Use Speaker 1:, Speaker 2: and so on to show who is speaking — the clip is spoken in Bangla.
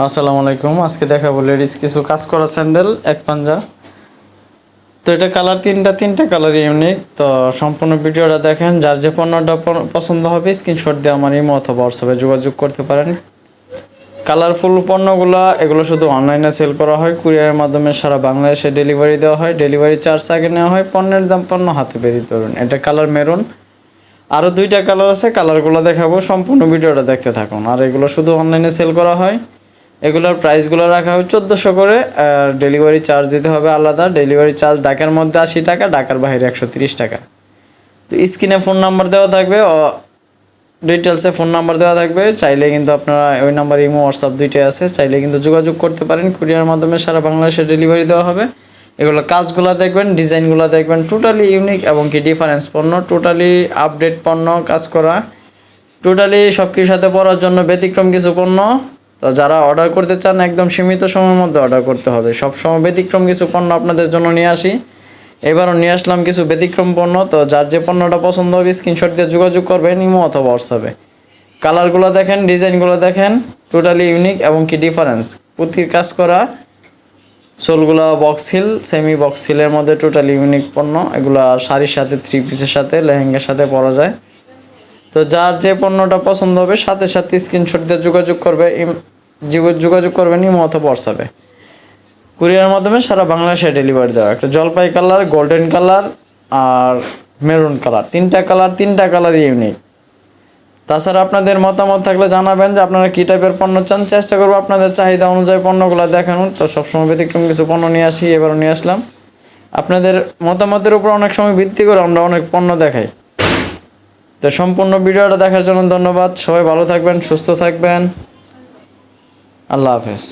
Speaker 1: আসসালামু আলাইকুম। আজকে দেখাবো লেডিস কিছু কাজ করা স্যান্ডেল এক পাঞ্জা। তো এটা কালার তিনটা তিনটা কালার ইউনিক তো সম্পূর্ণ ভিডিওটা দেখেন, যার যে পণ্যটা পছন্দ হবে স্ক্রিনশট দিয়ে আমার ইমো অথবা হোয়াটসঅ্যাপে যোগাযোগ করতে পারেন। কালারফুল পণ্যগুলো, এগুলো শুধু অনলাইনে সেল করা হয় কুরিয়ারের মাধ্যমে সারা বাংলাদেশে ডেলিভারি দেওয়া হয়। ডেলিভারি চার্জ আগে নেওয়া হয়, পণ্যের দাম পণ্য হাতে পেয়ে দিতে পারবেন এটা কালার মেরুন আরও দুইটা কালার আছে কালারগুলো দেখাবো, সম্পূর্ণ ভিডিওটা দেখতে থাকুন। আর এগুলো শুধু অনলাইনে সেল করা হয়। এগুলোর প্রাইসগুলো রাখা হয় চোদ্দোশো করে, আর ডেলিভারি চার্জ দিতে হবে আলাদা। ডেলিভারি চার্জ ঢাকার মধ্যে আশি টাকা, ঢাকার বাইরে একশো তিরিশ টাকা। তো স্ক্রিনে ফোন নাম্বার দেওয়া থাকবে ডিটেলসে ফোন নাম্বার দেওয়া থাকবে। চাইলে কিন্তু আপনারা ওই নাম্বার ইমো হোয়াটসঅ্যাপ দুইটাই আছে। চাইলে কিন্তু যোগাযোগ করতে পারেন। কুরিয়ার মাধ্যমে সারা বাংলাদেশে ডেলিভারি দেওয়া হবে। এগুলো কাজগুলো দেখবেন ডিজাইনগুলো দেখবেন। টোটালি ইউনিক এবং কি ডিফারেন্স পণ্য টোটালি আপডেট পণ্য কাজ করা। টোটালি সব কিছুর সাথে পড়ার জন্য ব্যতিক্রম কিছু পণ্য। তো যারা অর্ডার করতে চান, একদম সীমিত সময়ের মধ্যে অর্ডার করতে হবে। সব সময় ব্যতিক্রম কিছু পণ্য আপনাদের জন্য নিয়ে আসি। এবারও নিয়ে আসলাম কিছু ব্যতিক্রম পণ্য। তো যার যে পণ্যটা পছন্দ হবে স্ক্রিনশট দিয়ে যোগাযোগ করবেন ইমো অথবা হোয়াটসঅ্যাপে কালারগুলো দেখেন ডিজাইনগুলো দেখেন টোটালি ইউনিক এবং কি ডিফারেন্স পুঁতির কাজ করা সোলগুলো বক্স হিল সেমি বক্স হিলের মধ্যে টোটালি ইউনিক পণ্য। এগুলো শাড়ির সাথে থ্রি পিসের সাথে, লেহেঙ্গার সাথে পরা যায়। তো যার যে পণ্যটা পছন্দ হবে, সাথে সাথে স্ক্রিনশট দিয়ে যোগাযোগ করবে যোগাযোগ করবেন ইমো অথবা হোয়াটসঅ্যাপে। কুরিয়ার মাধ্যমে সারা বাংলাদেশে ডেলিভারি দেওয়া। একটা জলপাই কালার গোল্ডেন কালার আর মেরুন কালার তিনটা কালার তিনটা কালার ইউনিক তাছাড়া আপনাদের মতামত থাকলে জানাবেন যে আপনারা কী টাইপের পণ্য চান। চেষ্টা করব আপনাদের চাহিদা অনুযায়ী পণ্যগুলো দেখানোর। তো সবসময় ব্যতিক্রম কিছু পণ্য নিয়ে আসি, এবারও নিয়ে আসলাম। আপনাদের মতামতের উপর অনেক সময় ভিত্তি করে আমরা অনেক পণ্য দেখাই। তো সম্পূর্ণ ভিডিওটা দেখার জন্য ধন্যবাদ। সবাই ভালো থাকবেন সুস্থ থাকবেন। আল্লাহ হাফেজ।